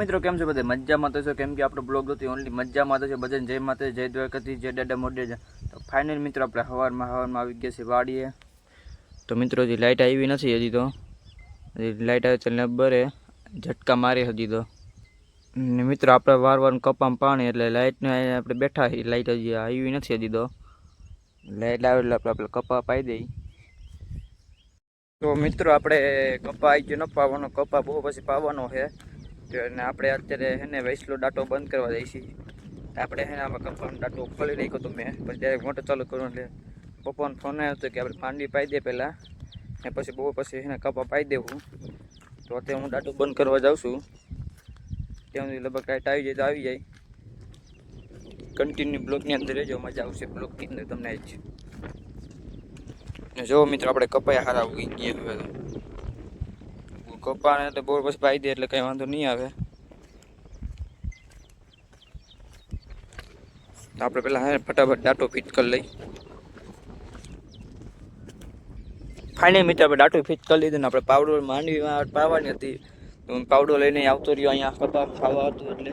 મિત્રો કેમ છે બધા? મજામાં તો છે? કેમ કે આપણો બ્લોગ હતી ઓનલી મજામાં તો છે. બધાને જય માતા જય દ્વારકાથી જય દાદા મોડે તો ફાઇનલ મિત્રો આપણે હવારમાં હવારમાં આવી ગયા છે વાડીએ. તો મિત્રો હજી લાઇટ આવી નથી હજી તો. લાઇટ આવે ચાલ બરે ઝટકા મારી હજી તો. મિત્રો આપણે વાર વાર કપામાં પાણી એટલે લાઇટને આપણે બેઠા લાઇટ હજી આવી નથી હજી તો. લાઇટ આવે એટલે આપણે આપણે કપા પાઈ દઈ તો મિત્રો આપણે કપા આવી ગયો ન. પાવાનો કપા બહુ પછી પાવાનો છે. અને આપણે અત્યારે હેને વૈસલો ડાટો બંધ કરવા દઈએ છીએ. આપણે હેને આમાં કપાનો ડાટો ખોલી નાખ્યો તો મેં. પછી ત્યારે મોટો ચાલુ કરું એટલે પપ્પાનો ફોન આવ્યો હતો કે આપણે માંડી પાઈ દે પહેલાં. ને પછી બહુ પછી એને કપા પાઈ દેવું. તો અત્યારે હું ડાટો બંધ કરવા જાઉં છું. ત્યાં સુધી લગભગ કાંઈ આવી જાય તો આવી જાય. કન્ટિન્યુ બ્લોકની અંદર રહેજો, મજા આવશે બ્લોકની અંદર તમને જ. જો મિત્રો, આપણે કપાયા હારા ઉગી ગયા હવે. કપાને તો બોર પછી પાઈ દે એટલે કંઈ વાંધો નહીં આવે. તો આપણે પેલા હે ફટાફટ ડાટો ફિટ કરી લઈ. ફાઇનલ મિત્ર આપણે ડાટો ફિટ કરી લીધું ને આપણે પાવડો માંડવીમાં પાવાની હતી. તો હું પાવડો લઈને આવતો રહ્યો અહીંયા કપા ખાવા હતું એટલે.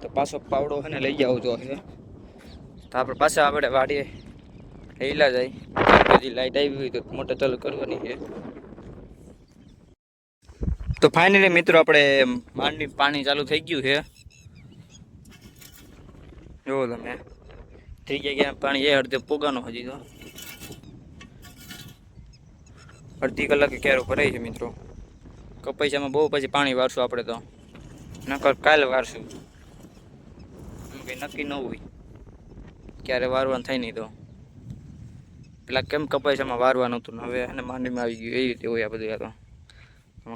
તો પાછો પાવડો છે ને લઈ આવતો હશે તો આપણે પાછા આપણે વાડીએ હેલા જાય. બધી લાઈટ આવી હોય તો મોટર ચાલુ કરવાની છે. તો ફાઇનલી મિત્રો આપણે માંડવી પાણી ચાલુ થઈ ગયું છે. જુઓ તમે. થઈ ગયા ગયા પાણી એ અડધે પોગાનો હજી તો. અડધી કલાકે ક્યારે ભરાય છે મિત્રો? કપાઈસામાં બહુ પછી પાણી વારશું આપણે તો. નકર કાલે વારશું. કંઈ નક્કી ન હોય. ક્યારે વારવાનું થાય નહીં તો. પેલા કેમ કપાઈસામાં વારવાનું હતું હવે એને માંડીમાં આવી ગયું. એવી રીતે હોય આ બધું તો.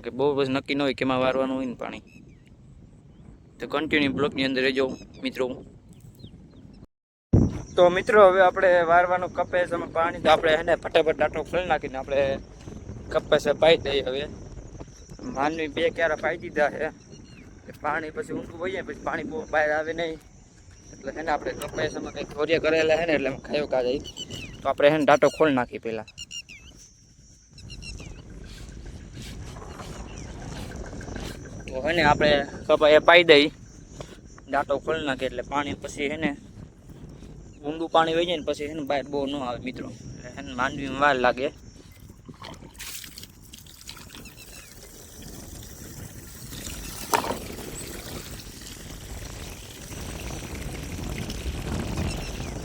કે બહુ બસ નક્કી ન હોય કેમાં વારવાનું હોય ને પાણી. તો કન્ટિન્યુ બ્લોકની અંદર રહેજો મિત્રો. તો મિત્રો, હવે આપણે વારવાનું કપાસમાં પાણી તો આપણે એને ફટાફટ ડાટો ખોલી નાખીને આપણે કપાસ પાઈ દઈએ હવે. માનવી બે ક્યારે પાઈ દીધા છે પાણી પછી ઊંધું હોઈએ પછી પાણી બહુ બહાર આવે નહીં. એટલે છે ને આપણે કપાસમાં કંઈક ધોરિયા કરેલા છે ને એટલે ખાયો કા જાય તો આપણે એને ડાટો ખોલી નાખી પહેલાં. તો હે ને આપણે કપા એ પાઈ દઈ. દાંટો ખોલી નાખીએ એટલે પાણી પછી હે ને ઊંડું પાણી વહી જાય ને પછી છે ને બહાર બહુ ન આવે મિત્રો. એટલે હે ને માંડવીમાં વાર લાગે.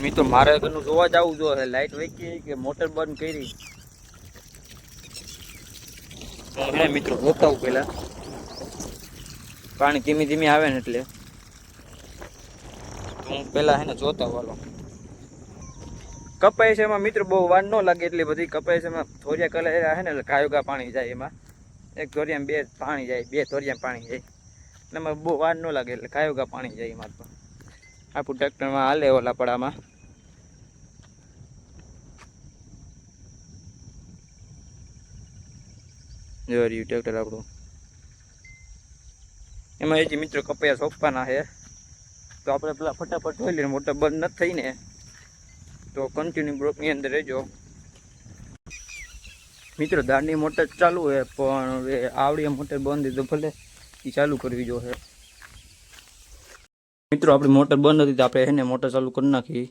મિત્રો, મારે ઘરનું જોવા જવું જોઈએ લાઈટ વહી કે મોટર બંધ કરી? હું હે મિત્રો હું પેલા પાણી ધીમે ધીમે આવે ને એટલે. હું પેલા હે ને જોતા વાલો કપાય છે એમાં મિત્ર બહુ વાર ન લાગે એટલી બધી. કપાય છે એમાં થોરિયા કલર હે ને એટલે ગાયોગા પાણી જાય એમાં. એક ધોરિયામાં બે પાણી જાય, બે ધોરિયામાં પાણી જાય. એટલે એમાં બહુ વાર ન લાગે એટલે ગાયોગા પાણી જાય એમાં તો. આપણું ટ્રેક્ટરમાં હાલે ઓલા પડામાં. જો રહ્યું ટ્રેક્ટર આપણું? એમાં એ જે મિત્રો કપૈયા સોંપવાના છે. તો આપણે પેલા ફટાફટ ધોઈ લઈએ મોટર બંધ નથી થઈને. તો કન્ટિન્યુ બ્લોકની અંદર રહેજો. મિત્રો દાંડી મોટર ચાલુ છે, પણ હવે આવડીએ મોટર બંધ તો ભલે એ ચાલુ કરવી જો છે મિત્રો, આપણી મોટર બંધ હતી તો આપણે એને મોટર ચાલુ કરી નાખી.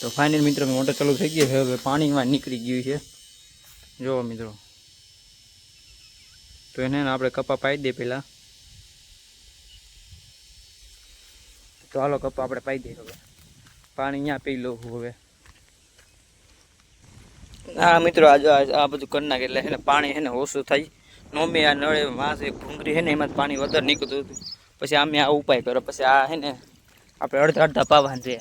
તો ફાઇનલ મિત્રો, મોટર ચાલુ થઈ ગઈ છે, હવે પાણીમાં નીકળી ગયું છે. જુઓ મિત્રો. તો એને આપણે કપા પાઈ દઈએ પહેલાં તો હાલો કપા આપણે પાઈ દઈએ હવે. પાણી અહીંયા પી લઉં હવે. હા મિત્રો આજે આ બધું કરી નાખે એટલે એને પાણી ને ઓછું થાય. નોમી આ નળે વાંસ એક ભૂંગરી છે ને એમાં પાણી વધારે નીકળતું હતું. પછી આમે આ ઉપાય કરો પછી આ છે ને આપણે અડધા અડધા પાવાન છે.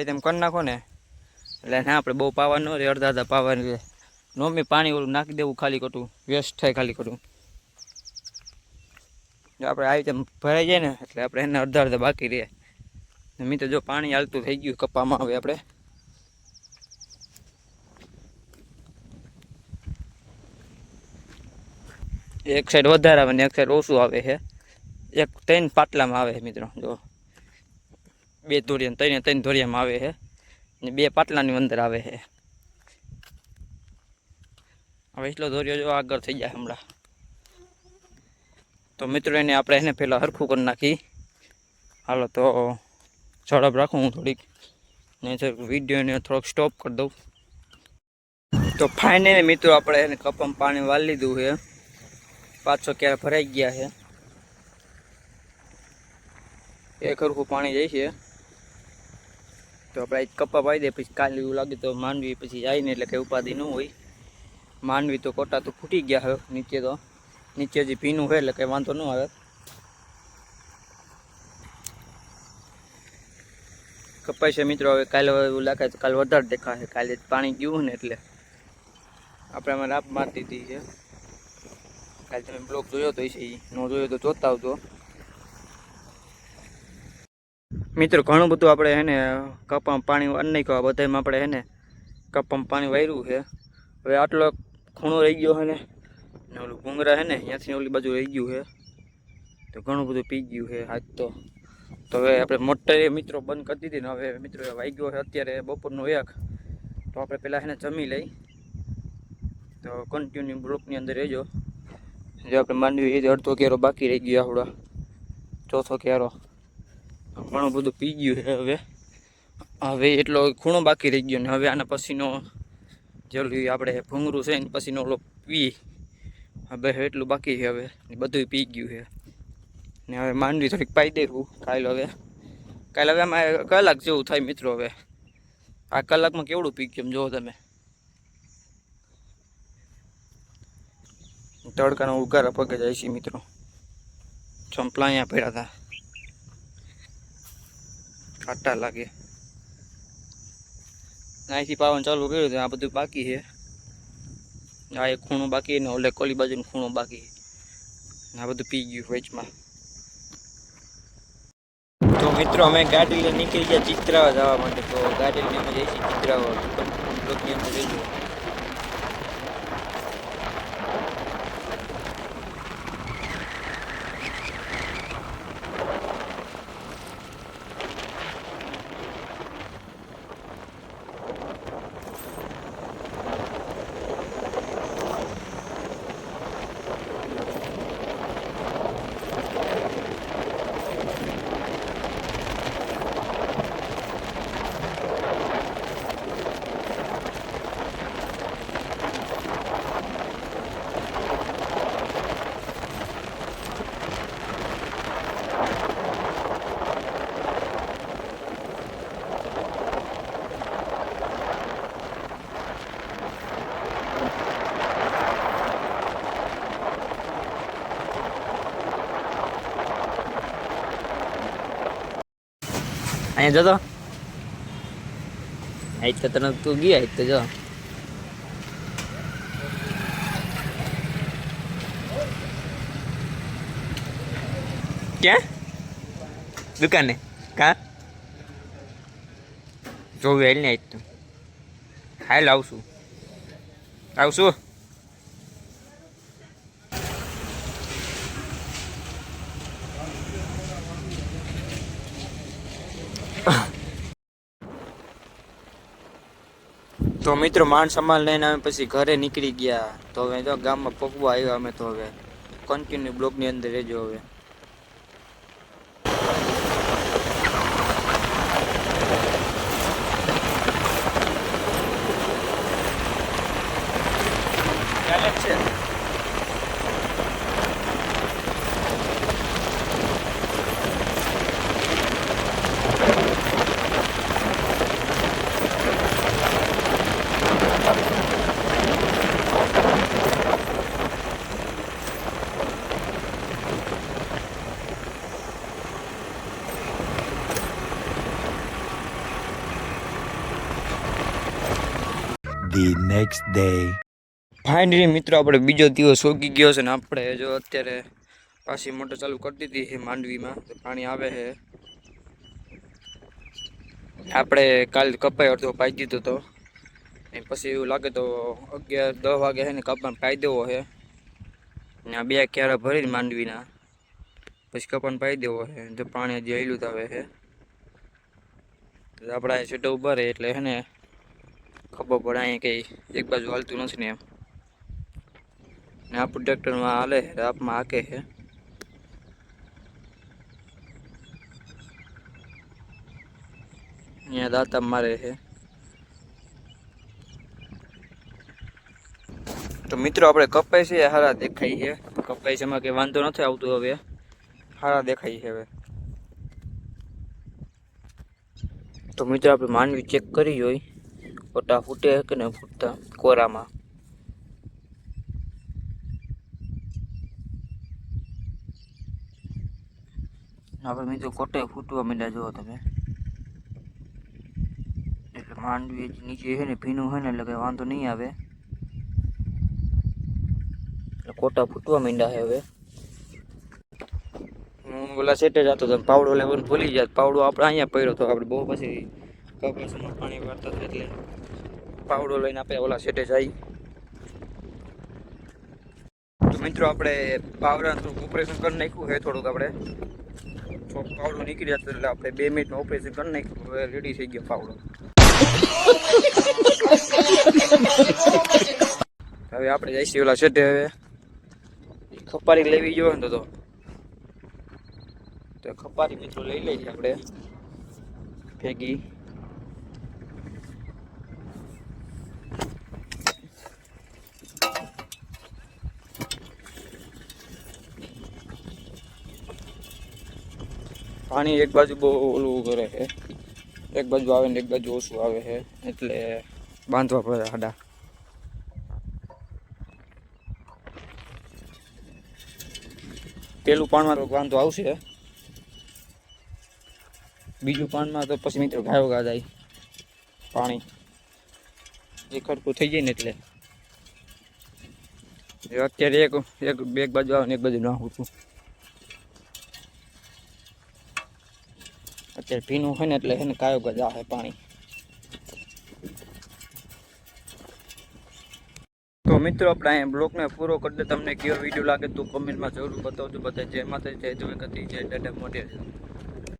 એ તેમ કરી નાખો ને. એટલે ના, આપણે બહુ પાવા ન રહે, અડધા અડધા પાવાનું છે નોમી પાણી ઓલું નાખી દેવું ખાલી ખોટું વેસ્ટ થાય ખાલી ખોટું. જો આપણે આવી રીતે ભરાઈ જાય ને, એટલે આપણે એને અડધા અડધા બાકી રહે. મિત્રો જો પાણી હાલતું થઈ ગયું કપામાં હવે આપણે. એક સાઈડ વધારે આવે ને એક સાઈડ ઓછું આવે છે એક ત્રણ પાટલામાં આવે છે મિત્રો, જો. બે ધોરિયા ત્રણ ત્રણ ધોરિયામાં આવે છે ને બે પાટલાની અંદર આવે છે. હવે એટલો દોર્યો જો આગળ થઈ જાય હમણાં. તો મિત્રો, એને આપણે એને પહેલાં હરખું કરી નાખી. હાલો, તો ઝડપ રાખું હું થોડીક. ને વિડીયોને થોડોક સ્ટોપ કરી દઉં. તો ફાઇનલી મિત્રો, આપણે એને કપમ પાણી વાળી લીધું છે. પાછો ક્યારે ભરાઈ ગયા છે. એક હરખું પાણી જાય તો આપણે કપા પાઈ દે, પછી કાલે એવું લાગે તો માંડવી પછી જાય ને એટલે કંઈ ઉપાધિ ન હોય. માંડવી તો કોટા તો ફૂટી ગયા હવે નીચે તો. નીચે જે ભીનું હોય એટલે કંઈ વાંધો ન આવે. કપાય છે મિત્રો, હવે કાલે એવું લાગે તો કાલે વધારે દેખાશે. કાલે પાણી ગયું ને એટલે. આપણે અમે રાપ મારી દીધી છે કાલે તમે બ્લોક જોયો તો છે ન જોયો તો જોતા આવતો મિત્રો, ઘણું બધું આપણે હે ને, કપામાં પાણી અન્ન કહો બધામાં આપણે હે ને, કપામાં પાણી વાર્યું છે. હવે આટલો ખૂણો રહી ગયો છે ને ને ઓલું ભૂંગરા છે ને, ત્યાંથી ઓલી બાજુ રહી ગયું છે. તો ઘણું બધું પી ગયું છે આજ તો. તો હવે આપણે મોટર મિત્રો બંધ કરી દીધી ને, હવે મિત્રો વાગ્યો છે અત્યારે બપોરનો એક. તો આપણે પહેલાં એને જમી લઈ. તો કન્ટિન્યુ બ્લોકની અંદર રહેજો. જે આપણે માંડવી એ અડધો કેરો બાકી રહી ગયો આપણો. ચોથો કેરો. ઘણું બધું પી ગયું છે હવે. હવે એટલો ખૂણો બાકી રહી ગયો ને હવે આના પછીનો જેલું આપણે ભૂંગરું છે ને પછીનો ઓલો પી. હવે એટલું બાકી છે હવે. બધું પી ગયું છે. ને હવે માંડવી થોડીક પાઈ દેવું કાલે હવે. કાલે હવે આમાં કલાક જેવું થાય મિત્રો હવે. આ કલાકમાં કેવડું પી ગયું જુઓ તમે. તડકાનો ઉગારા પગે જાય છે મિત્રો. ચંપલા અહીંયા પડ્યા હતા. કાંટા લાગે અહીંથી પાવન ચાલુ કર્યું હતું આ બધું બાકી છે આ એક ખૂણો બાકી ને ઓલે કોલી બાજુનું ખૂણો બાકી આ બધું પી ગયું વેચમાં તો મિત્રો અમે ગાડી લઈને નીકળી ગયા ચિત્રાવા જવા માટે તો ગાડી લઈને અમે જઈશું ચિત્રાવા બ્લોકની અંદર રહેજો અહીંયા જતો. આજ તો તને તું ગયા આજ તો જો. ક્યાં? દુકાને? કા? જોવું હેલ ને આજ તો. હાલ આવશું. આવશું? તો મિત્રો માન સમાન લઈને અમે પછી ઘરે નીકળી ગયા. તો હવે જો ગામમાં પકવા આવ્યા અમે તો હવે. કન્ટિન્યુ બ્લોકની અંદર રહેજો હવે. The day day. ફાઇનલી મિત્રો આપણે બીજો દિવસ ઉગી ગયો છે ને આપણે જો અત્યારે પાછી મોટર ચાલુ કરી દીધી છે માંડવીમાં તો પાણી આવે છે આપણે કાલ કપાઈ અડધો પાઈ દીધો તો ને પછી એવું લાગે તો અગિયાર દસ વાગે છે ને કપાને પાઈ દેવો છે ને આ બે ક્યારે ભરી માંડવીના, પછી કપાને પાઈ દેવો છે તો પાણી હજી હેલું આવે છે આપણા છેટો ઊભા રહે એટલે છે ને ખબર પડે અહીંયા કંઈ એક બાજુ હાલતું નથી ને એમ. ને આપણું ટ્રેક્ટરમાં હાલે છે, આપમાં હાકે છે. અહીંયા દાંતા મારે છે. તો મિત્રો, આપણે કપાઈ છે, હારા દેખાય છે. કપાઈ છે એમાં કંઈ વાંધો નથી આવતું હવે. હારા દેખાય છે હવે. તો મિત્રો, આપણે માનવી ચેક કરી જોઈ. ફોટા ફૂટે કે ને ફૂટતા, કોરામાં. આપણે મિત્રો કોટે ફૂટવા માંડ્યા જુઓ તમે. એટલે માંડવી હજી નીચે છે ને, ભીનું છે ને, એટલે કંઈ વાંધો નહીં આવે. એટલે કોટા ફૂટવા માંડ્યા છે હવે. હું ઓલા સેટે જતો હતો પાવડો લેવાનું ભૂલી જાત. પાવડો આપણે અહીંયા પડ્યો હતો, આપણે બહુ પછી કપાસમાં પાણી વાળતા હતા એટલે. પાવડો લઈને આપણે ઓલા સેટે જઈ. તો મિત્રો આપણે પાવડા થોડુંક ઓપરેશન કરી નાખ્યું છે, થોડુંક આપણે. થોડુંક પાવડો નીકળી જતો એટલે આપણે બે મિનિટનું ઓપરેશન કરી નાખ્યું. હવે રેડી થઈ ગયો પાવડો. હવે આપણે જઈશું ઓલા સેટે હવે. ખપારી લેવી જોઈએ ને તો. તો ખપારી મિત્રો લઈ લઈએ આપણે. ભેગી. પાણી એક બાજુ બહુ ઓલું કરે છે. એક બાજુ આવે ને એક બાજુ ઓછું આવે છે. એટલે બાંધવા પડે હાડા. પેલું પાણમાં તો વાંધો આવશે. બીજું પાણમાં તો પછી મિત્રો ગાયો ગા જાય પાણી એ ખડકું થઈ જાય ને એટલે. અત્યારે એક એક બે બાજુ આવે ને એક બાજુ નાખું છું અત્યારે ભીનું હોય ને એટલે એને કાયો ગજ આવે પાણી. તો મિત્રો, આપણે અહીંયા બ્લોગને પૂરો કરી દે. તમને કેવો વીડિયો લાગે તો કમેન્ટમાં જરૂર બતાવજો. બધા જય માતા જય જોઈ હતી જય દાદા મોઢે